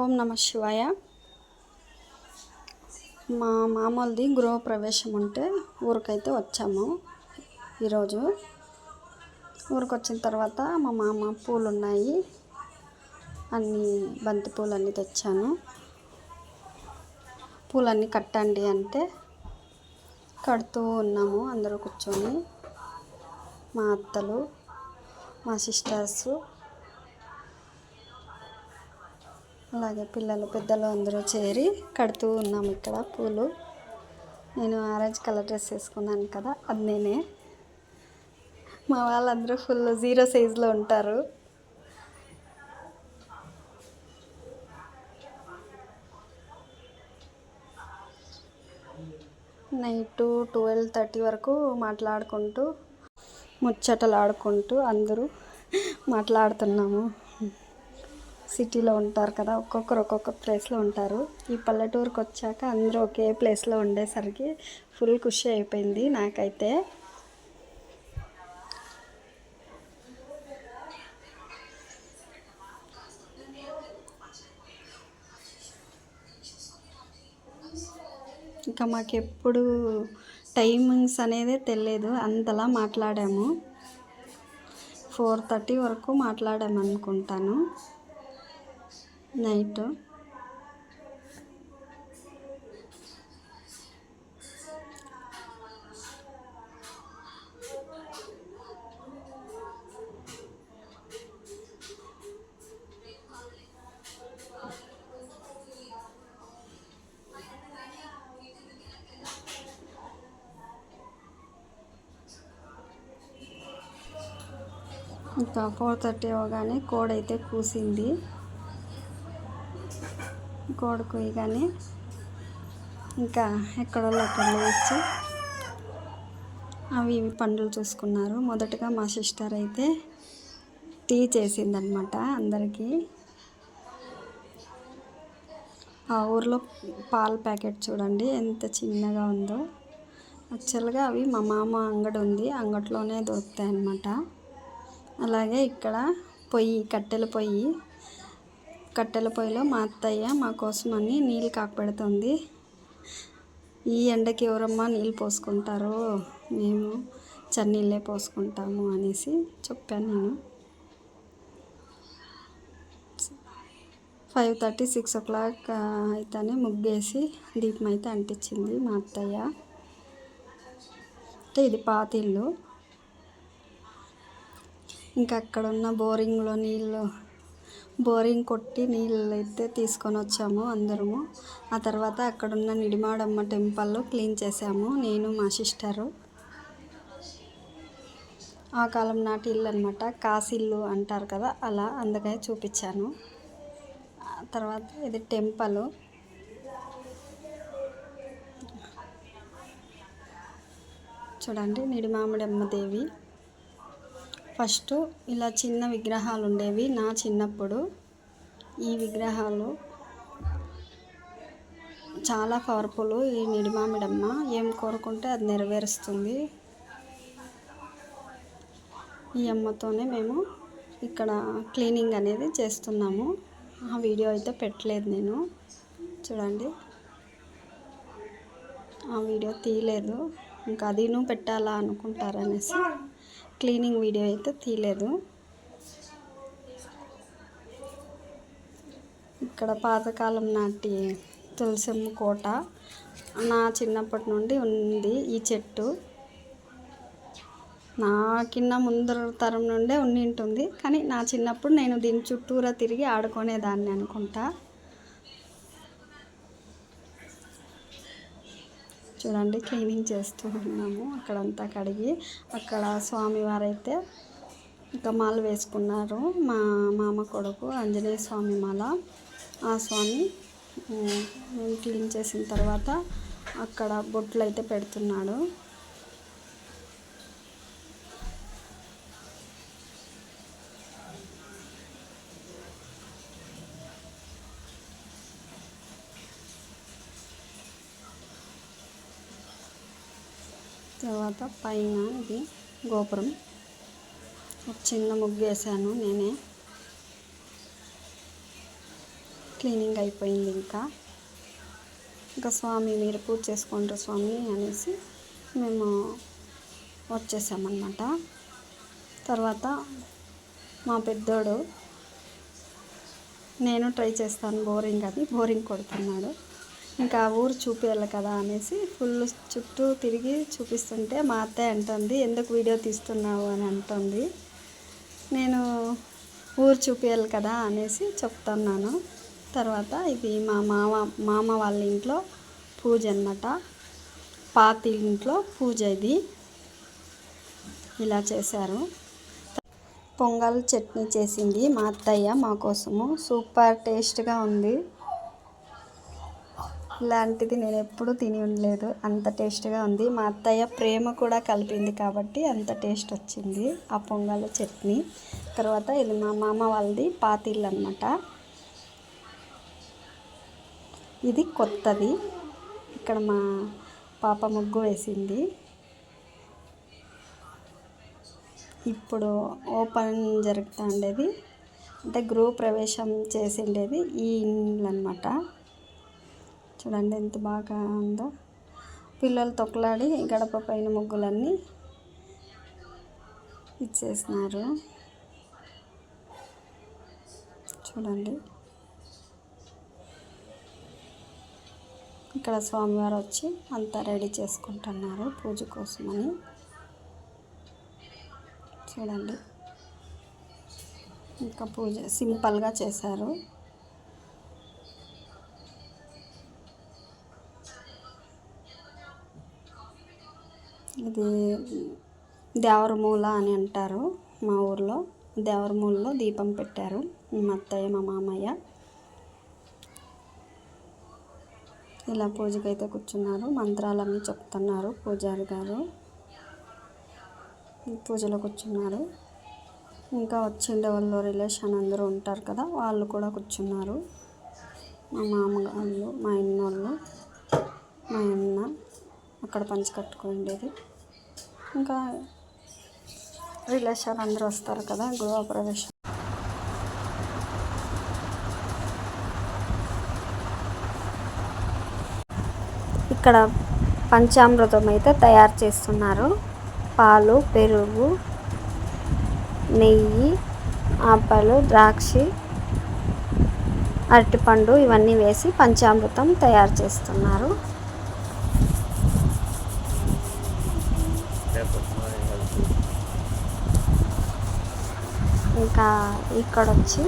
ఓం నమ శివాయ. మా మామూలుది గృహప్రవేశం ఉంటే ఊరికైతే వచ్చాము ఈరోజు. ఊరికి వచ్చిన తర్వాత మా మామ పూలు ఉన్నాయి అన్ని బంతి పూలు అన్నీ తెచ్చాను. పూలన్నీ కట్టండి అంటే కడుతూ ఉన్నాము అందరూ కూర్చొని. మా అత్తలు మా సిస్టర్సు అలాగే పిల్లలు పెద్దలు అందరూ చేరి కడుతూ ఉన్నాము ఇక్కడ పూలు. నేను ఆరెంజ్ కలర్ డ్రెస్ వేసుకున్నాను కదా అది నేనే. మా వాళ్ళందరూ ఫుల్ జీరో సైజులో ఉంటారు. నైట్ ట్వెల్వ్ థర్టీ వరకు మాట్లాడుకుంటూ ముచ్చటలు ఆడుకుంటూ అందరూ మాట్లాడుతున్నాము. సిటీలో ఉంటారు కదా ఒక్కొక్కరు ఒక్కొక్క ప్లేస్లో ఉంటారు. ఈ పల్లెటూరుకి వచ్చాక అందరూ ఒకే ప్లేస్లో ఉండేసరికి ఫుల్ ఖుషి అయిపోయింది నాకైతే. ఇంకా మాకు ఎప్పుడు టైమింగ్స్ అనేది తెలియదు అంతలా మాట్లాడాము. ఫోర్ థర్టీ వరకు మాట్లాడాము అనుకుంటాను నైట్. ఇంకా ఫోర్ థర్టీ అవగానే కోడ్ అయితే కూసింది. కోడి కొయ్యగానే ఇంకా ఎక్కడో అక్కడ వచ్చి అవి ఇవి పండ్లు చూసుకున్నారు. మొదటగా మా సిస్టర్ అయితే టీ చేసిందనమాట అందరికీ. ఆ ఊర్లో పాల ప్యాకెట్ చూడండి ఎంత చిన్నగా ఉందో. యాక్చువల్గా అవి మా మామ అంగడి ఉంది అంగట్లోనే దొరుకుతాయి అన్నమాట అలాగే ఇక్కడ పొయ్యి కట్టెల పొయ్యి కట్టెల పొయ్యిలో మా అత్తయ్య మా కోసమని నీళ్ళు కాకపెడుతుంది. ఈ ఎండకి ఎవరమ్మా నీళ్ళు పోసుకుంటారో? మేము చన్నీళ్ళే పోసుకుంటాము అనేసి చెప్పాను నేను. Five thirty six o'clock అయితేనే ముగ్గేసి దీపం అయితే అంటించింది మా అత్తయ్య. అంటే ఇది పాతిళ్ళు ఇంకా అక్కడ ఉన్న బోరింగ్లో నీళ్ళు బోరింగ్ కొట్టి నీళ్ళు అయితే తీసుకొని వచ్చాము అందరము. ఆ తర్వాత అక్కడున్న నిడిమాడమ్మ టెంపుల్లో క్లీన్ చేసాము నేను మా సిస్టరు. ఆ కాలం నాటి ఇల్లు అనమాట కాసిల్లు అంటారు కదా అలా అందుకని చూపించాను. తర్వాత ఇది టెంపుల్. చూడండి నిడిమామిడమ్మ దేవి. ఫస్ట్ ఇలా చిన్న విగ్రహాలు ఉండేవి నా చిన్నప్పుడు. ఈ విగ్రహాలు చాలా పవర్ఫుల్ ఈ నిడిమామిడమ్మ ఏం కోరుకుంటే అది నెరవేరుస్తుంది. ఈ అమ్మతోనే మేము ఇక్కడ క్లీనింగ్ అనేది చేస్తున్నాము. ఆ వీడియో అయితే పెట్టలేదు నేను. చూడండి. ఆ వీడియో తీయలేదు. ఇంకా అదీను పెట్టాలా అనుకుంటారనేసి. క్లీనింగ్ వీడియో అయితే తీయలేదు. ఇక్కడ పాతకాలం నాటి తులసమ్మ కోట నా చిన్నప్పటి నుండి ఉంది ఈ చెట్టు. నా కింద ముందర తరం నుండే ఉండి కానీ నా చిన్నప్పుడు నేను దీని చుట్టూరా తిరిగి ఆడుకునేదాన్ని అనుకుంటా. చూడండి క్లీనింగ్ చేస్తూ ఉన్నాము. అక్కడంతా కడిగి అక్కడ స్వామివారైతే ఇంకా మాల వేసుకున్నారు. మా మామ కొడుకు ఆంజనేయ స్వామి మాల. ఆ స్వామి క్లీన్ చేసిన తర్వాత అక్కడ బొట్లు అయితే పెడుతున్నాడు. తర్వాత పైన ఇది గోపురం. ఒక చిన్న ముగ్గు వేసాను నేనే. క్లీనింగ్ అయిపోయింది ఇంకా. ఇంకా స్వామి మీరు పూజ చేసుకుంటారు స్వామి అనేసి మేము వచ్చేసామన్నమాట. తర్వాత మా పెద్దోడు నేను ట్రై చేస్తాను బోరింగ్ అని బోరింగ్ కొడుతున్నాడు. ఇంకా ఆ ఊరు చూపించాలి కదా అనేసి ఫుల్ చుట్టూ తిరిగి చూపిస్తుంటే మా అత్తయ్య అంటుంది ఎందుకు వీడియో తీస్తున్నావు? అని అంటుంది. నేను ఊరు చూపించాలి కదా అనేసి చెప్తున్నాను. తర్వాత ఇది మా మామ మామ వాళ్ళ ఇంట్లో పూజ అన్నమాట. పాత ఇంట్లో పూజ ఇది. ఇలా చేశారు. పొంగల్ చట్నీ చేసింది మా అత్తయ్య మా కోసము. సూపర్ టేస్ట్గా ఉంది. ఇలాంటిది నేను ఎప్పుడూ తిని ఉండలేదు. అంత టేస్ట్గా ఉంది. మా అత్తయ్య ప్రేమ కూడా కలిపింది కాబట్టి అంత టేస్ట్ వచ్చింది. ఆ పొంగల్ చట్నీ. తర్వాత ఇది మా మామ వాళ్ళది పాతిళ్ళు అనమాట ఇది కొత్తది. ఇక్కడ మా పాప ముగ్గు వేసింది. ఇప్పుడు ఓపెన్ జరుగుతూ ఉండేది అంటే గృహ ప్రవేశం చేసిండేది ఈ ఇల్లు అనమాట చూడండి ఎంత బాగా ఉందో. పిల్లలు తొక్కలాడి గడప పైన ముగ్గులన్నీ ఇచ్చేసినారు. చూడండి. ఇక్కడ స్వామివారు వచ్చి అంతా రెడీ చేసుకుంటున్నారు పూజ కోసమని. చూడండి. ఇంకా పూజ సింపుల్గా చేశారు. ఇది దేవరమూల అని అంటారు మా ఊర్లో. దేవరమూలలో దీపం పెట్టారు మా అత్తయ్య మా మామయ్య. ఇలా పూజకైతే కూర్చున్నారు. మంత్రాలన్నీ చెప్తున్నారు పూజారి గారు. పూజలో కూర్చున్నారు. ఇంకా వచ్చిండే వాళ్ళు రిలేషన్ అందరూ ఉంటారు కదా వాళ్ళు కూడా కూర్చున్నారు. మా మామగారు మా ఇన్నోళ్ళు మా అన్న అక్కడ పంచి కట్టుకునేది. ఇంకా రిలేషన్ అందరూ వస్తారు కదా గృహప్రవేశం ఇక్కడ పంచామృతం అయితే తయారు చేస్తున్నారు. పాలు పెరుగు నెయ్యి ఆపలు ద్రాక్ష అరటిపండు ఇవన్నీ వేసి పంచామృతం తయారు చేస్తున్నారు. ఇంకా ఇక్కడ వచ్చి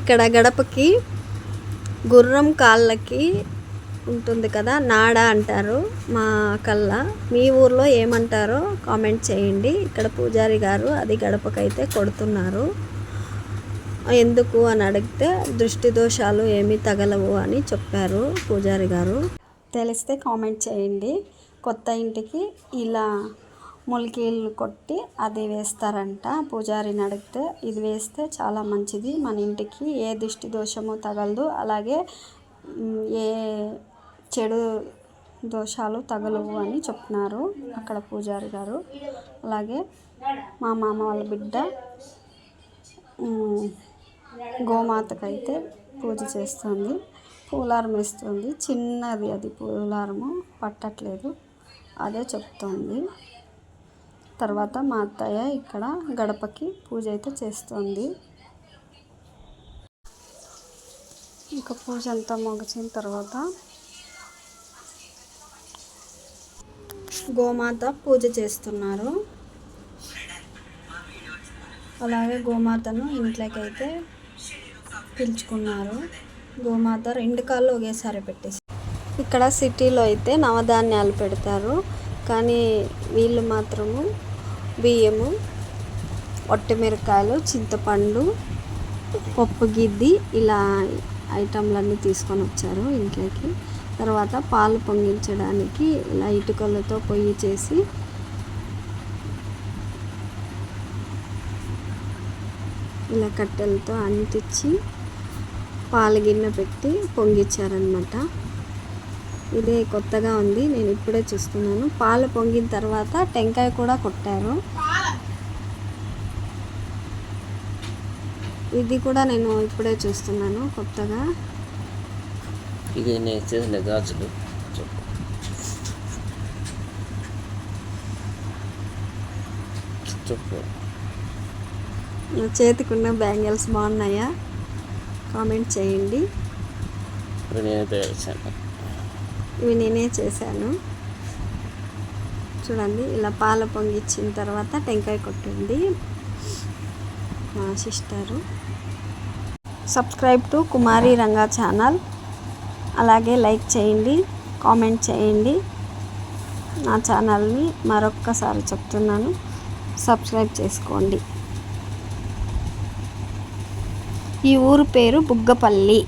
ఇక్కడ గడపకి గుర్రం కాళ్ళకి ఉంటుంది కదా నాడ అంటారు మా కల్లా. మీ ఊర్లో ఏమంటారో కామెంట్ చేయండి. ఇక్కడ పూజారి గారు అది గడపకైతే కొడుతున్నారు. ఎందుకు అని అడిగితే దృష్టి దోషాలు ఏమీ తగలవు అని చెప్పారు పూజారి గారు. తెలిస్తే కామెంట్ చేయండి. కొత్త ఇంటికి ఇలా ములికీళ్ళు కొట్టి అది వేస్తారంట. పూజారిని అడిగితే ఇది వేస్తే చాలా మంచిది. మన ఇంటికి ఏ దిష్టి దోషము తగలదు. అలాగే ఏ చెడు దోషాలు తగలవు అని చెప్తున్నారు అక్కడ పూజారి గారు. అలాగే మా మామ వాళ్ళ బిడ్డ గోమాతకైతే పూజ చేస్తుంది పూలారం వేస్తుంది. చిన్నది అది పూలారము పట్టట్లేదు. అదే చెప్తోంది. తర్వాత మా అత్తయ్య ఇక్కడ గడపకి పూజ అయితే చేస్తుంది. ఇంకా పూజ అంతా ముగిసిన తర్వాత గోమాత పూజ చేస్తున్నారు. అలాగే గోమాతను ఇంట్లోకి అయితే పిలుచుకున్నారు. గోమాత రెండు కాళ్ళు ఒకేసారి పెట్టేసి. ఇక్కడ సిటీలో అయితే నవధాన్యాలు పెడతారు. కానీ వీళ్ళు మాత్రము బియ్యము ఒట్టిమిరకాయలు చింతపండు పప్పు గిద్ది ఇలా ఐటమ్లన్నీ తీసుకొని వచ్చారు ఇంట్లోకి. తర్వాత పాలు పొంగించడానికి ఇలా ఇటుకలతో పొయ్యి చేసి ఇలా కట్టెలతో అంటించి పాల గిన్నె పెట్టి పొంగిచ్చారనమాట ఇదే కొత్తగా ఉంది నేను ఇప్పుడే చూస్తున్నాను. పాలు పొంగిన తర్వాత టెంకాయ కూడా కొట్టారు. ఇది కూడా నేను ఇప్పుడే చూస్తున్నాను కొత్తగా. ఇది నేను చేసిన గాజులు. చెప్పు. చేతికున్న బ్యాంగిల్స్ బాగున్నాయా? కామెంట్ చేయండి. ఇవి నేనే చేశాను. చూడండి ఇలా పాల పొంగిచ్చిన తర్వాత టెంకాయ కొట్టింది మా sister. Subscribe to Kumari Ranga channel. అలాగే లైక్ చేయండి కామెంట్ చేయండి. నా ఛానల్ని మరొక్కసారి చెప్తున్నాను. సబ్స్క్రైబ్ చేసుకోండి. ఈ ఊరు పేరు బుగ్గపల్లి.